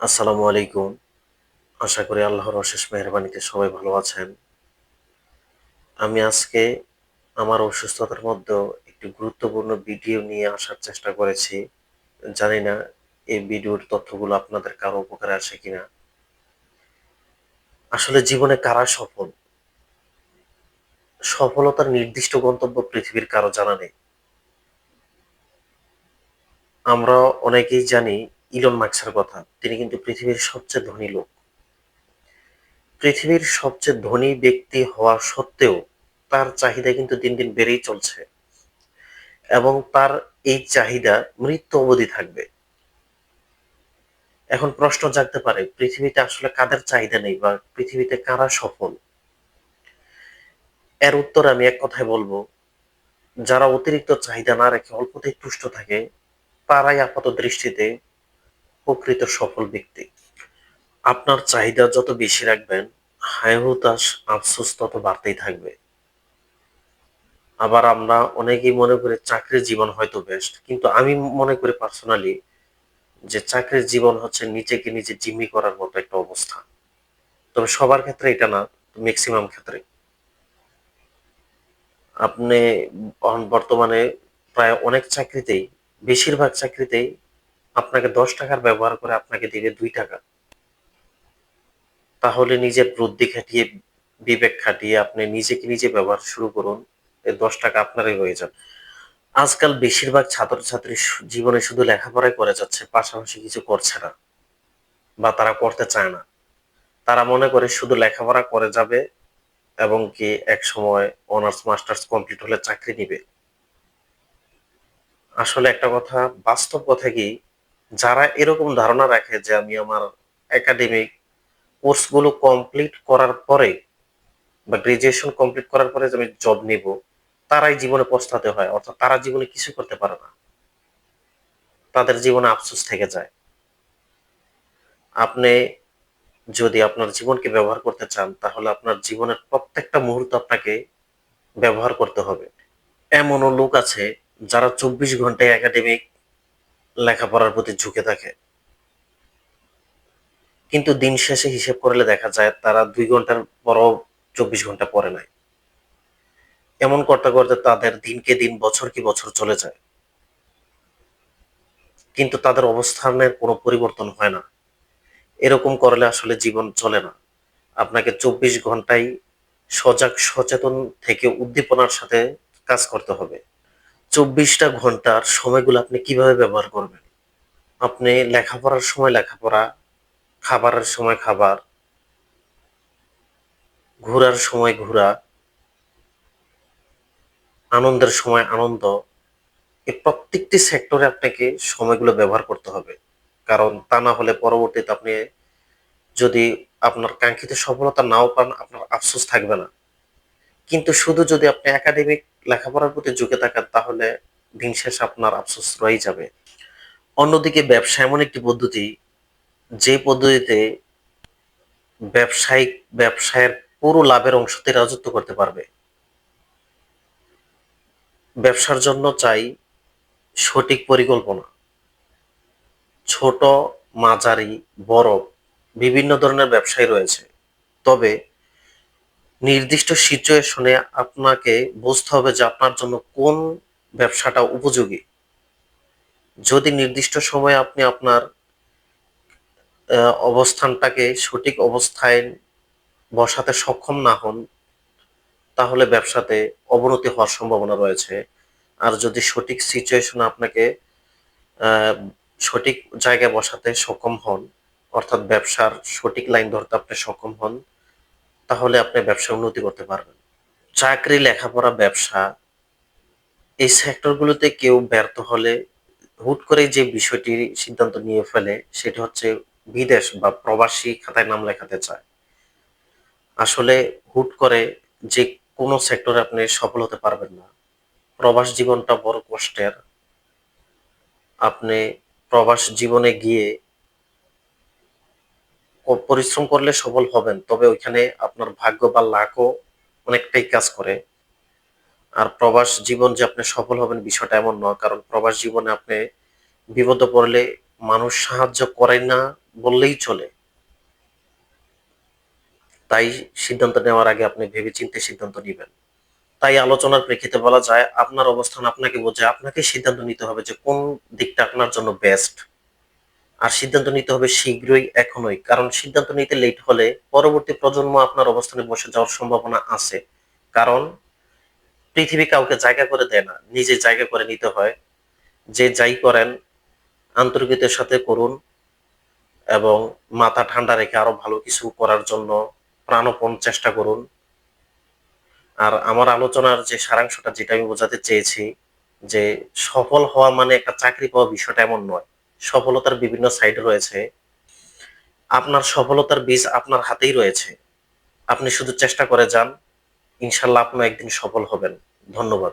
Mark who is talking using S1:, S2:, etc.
S1: আসসালামু আলাইকুম। আশা করি আল্লাহর অশেষ মেহরবানিতে সবাই ভালো আছেন। আমি আজকে আমার অসুস্থতার মধ্যেও একটি গুরুত্বপূর্ণ ভিডিও নিয়ে আসার চেষ্টা করেছি। জানি না এই ভিডিওর তথ্যগুলো আপনাদের কারও উপকারে আসে কিনা। আসলে জীবনে কারা সফল? সফলতার নির্দিষ্ট গন্তব্য পৃথিবীর কারও জানা নেই। আমরা অনেকেই জানি ইলন মার্কসের কথা, তিনি কিন্তু পৃথিবীর সবচেয়ে ধনী লোক। পৃথিবীর সবচেয়ে ধনী ব্যক্তি হওয়া সত্ত্বেও তার চাহিদা কিন্তু দিন দিন বেড়েই চলছে। এবং তার এই চাহিদা মৃত্যু অবধি থাকবে। এখন প্রশ্ন জাগতে পারে, পৃথিবীতে আসলে কাদের চাহিদা নেই বা পৃথিবীতে কারা সফল? এর উত্তর আমি এক কথায় বলব, যারা অতিরিক্ত চাহিদা না রেখে অল্পতেই তুষ্ট থাকে, তারাই আপাত দৃষ্টিতে প্রকৃত সফল ব্যক্তি। আপনার চাহিদা যত বেশি রাখবেন হায় হুতাশ আফসোস তত বাড়তেই থাকবে। আবার আমরা অনেকেই মনে করি চাকরির জীবন হয়তো বেস্ট কিন্তু আমি মনে করি পার্সোনালি যে চাকরির জীবন হচ্ছে নিজেকে নিজে জিম্মি করার মতো একটা অবস্থা। তবে সবার ক্ষেত্রে এটা না ম্যাক্সিমাম ক্ষেত্রে। আপনি বর্তমানে প্রায় অনেক চাকরিতেই, বেশিরভাগ চাকরিতেই আপনাকে দশ টাকার ব্যবহার করে আপনাকে দিবে দুই টাকা। তাহলে নিজের বুদ্ধি খাটিয়ে, বিবেক খাটিয়ে আপনি নিজেকে নিজে ব্যবহার শুরু করুন। এই দশ টাকা আপনারই হয়ে যাবে। আজকাল বেশিরভাগ ছাত্রছাত্রী জীবনে শুধু লেখাপড়াই করে যাচ্ছে, পাশাপাশি কিছু করছে না বা তারা করতে চায় না। তারা মনে করে শুধু লেখাপড়া করে যাবে এবং কি এক সময় অনার্স, মাস্টার্স কমপ্লিট হলে চাকরি নিবে। আসলে একটা কথা, বাস্তব কথা কি? যারা এরকম ধারণা রাখে যে আমি আমার একাডেমিক কোর্সগুলো কমপ্লিট করার পরে বা গ্রাজুয়েশন কমপ্লিট করার পরে আমি জব নিব, তারাই জীবনে পস্তাতে হয়, অর্থাৎ তারা জীবনে কিছু করতে পারে না। তাদের জীবনে আফসোস থেকে যায়। আপনি যদি আপনার জীবনকে ব্যবহার করতে চান, তাহলে আপনার জীবনের প্রত্যেকটা মুহূর্ত আপনাকে ব্যবহার করতে হবে। এমনও লোক আছে যারা চব্বিশ ঘন্টায় একাডেমিক লেখাপড়ার প্রতি ঝুঁকে থাকে। কিন্তু দিন শেষে হিসেব করলে দেখা যায় তারা দুই ঘণ্টার পরও চব্বিশ ঘণ্টা পরে নাই। এমন করতে করতে তাদের দিনকে দিন, বছর কি বছর চলে যায়। কিন্তু তাদের অবস্থানের কোনো পরিবর্তন হয় না। এরকম করলে আসলে জীবন চলে না। আপনাকে চব্বিশ ঘন্টায় সজাগ, সচেতন থেকে উদ্দীপনার সাথে কাজ করতে হবে। চব্বিশটা ঘণ্টার সময়গুলো আপনি কীভাবে ব্যবহার করবেন? আপনি লেখাপড়ার সময় লেখাপড়া, খাবারের সময় খাবার, ঘোরার সময় ঘোরা, আনন্দের সময় আনন্দ, এই প্রত্যেকটি সেক্টরে আপনাকে সময়গুলো ব্যবহার করতে হবে। কারণ তা না হলে পরবর্তীতে আপনি যদি আপনার কাঙ্ক্ষিত সফলতা নাও পান, আপনার আফসোস থাকবে না। কিন্তু শুধু যদি আপনি একাডেমিক লেখাপড়ার প্রতি ঝুঁকে থাকেন, তাহলে দিন শেষ আপনার আফসোস রয়ে যাবে। অন্যদিকে ব্যবসা এমন একটি পদ্ধতি, যে পদ্ধতিতে ব্যবসায়িক, ব্যবসায়ের পুরো লাভের অংশতে রাজত্ব করতে পারবে। ব্যবসার জন্য চাই সঠিক পরিকল্পনা। ছোট, মাঝারি, বড় বিভিন্ন ধরনের ব্যবসায় রয়েছে। তবে নির্দিষ্ট সিচুয়েশনে আপনাকে বুঝতে হবে যে আপনার জন্য কোন ব্যবসাটা উপযোগী। যদি নির্দিষ্ট সময়ে আপনি আপনার অবস্থানটাকে সঠিক অবস্থায় বসাতে সক্ষম না হন, তাহলে ব্যবসাতে অবনতি হওয়ার সম্ভাবনা রয়েছে। আর যদি সঠিক সিচুয়েশনে আপনাকে সঠিক জায়গায় বসাতে সক্ষম হন, অর্থাৎ ব্যবসার সঠিক লাইন ধরতে আপনি সক্ষম হন তাহলে আপনি ব্যবসা উন্নতি করতে পারবেন। চাকরি, লেখাপড়া, ব্যবসা, এই সেক্টরগুলোতে কেউ ব্যর্থ হলে হুট করে যে বিষয়টি সিদ্ধান্ত নিয়ে ফেলে, সেটা হচ্ছে বিদেশ বা প্রবাসী খাতায় নাম লেখাতে চায়। আসলে হুট করে যে কোনো সেক্টরে আপনি সফল হতে পারবেন না। প্রবাস জীবনটা বড় কষ্টের। আপনি প্রবাস জীবনে গিয়ে পরিশ্রম করলে সফল হবেন, তবে ওইখানে আপনার ভাগ্য বা লাখও অনেকটাই কাজ করে। আর প্রবাস জীবন যে আপনি সফল হবেন বিষয়টা এমন নয়, কারণ প্রবাস জীবনে আপনি বিপদে পড়লে মানুষ সাহায্য করে না বললেই চলে। তাই সিদ্ধান্ত নেওয়ার আগে আপনি ভেবে ভেবেচিন্তে সিদ্ধান্ত নেবেন। তাই আলোচনার প্রেক্ষিতে বলা যায়, আপনার অবস্থান আপনাকে বোঝে আপনাকে সিদ্ধান্ত নিতে হবে যে কোন দিকটা আপনার জন্য বেস্ট আর সিদ্ধান্ত নিতে হবে শীঘ্রই, এখনই। কারণ সিদ্ধান্ত নিতে লেট হলে পরবর্তী প্রজন্ম আপনার অবস্থানে বসে যাওয়ার সম্ভাবনা আছে। কারণ পৃথিবী কাউকে জায়গা করে দেয় না, নিজে জায়গা করে নিতে হয়। যে যাই করেন, আন্তরিকতার সাথে করুন এবং মাথা ঠান্ডা রেখে আরও ভালো কিছু করার জন্য প্রাণপণ চেষ্টা করুন। আর আমার আলোচনার যে সারাংশটা, যেটা আমি বোঝাতে চেয়েছি, যে সফল হওয়া মানে একটা চাকরি পাওয়া বিষয়টা এমন নয়। সফলতার বিভিন্ন সাইড রয়েছে। আপনার সফলতার বীজ আপনার হাতেই রয়েছে। আপনি শুধু চেষ্টা করে যান ইনশাল্লাহ আপনি একদিন সফল হবেন। ধন্যবাদ।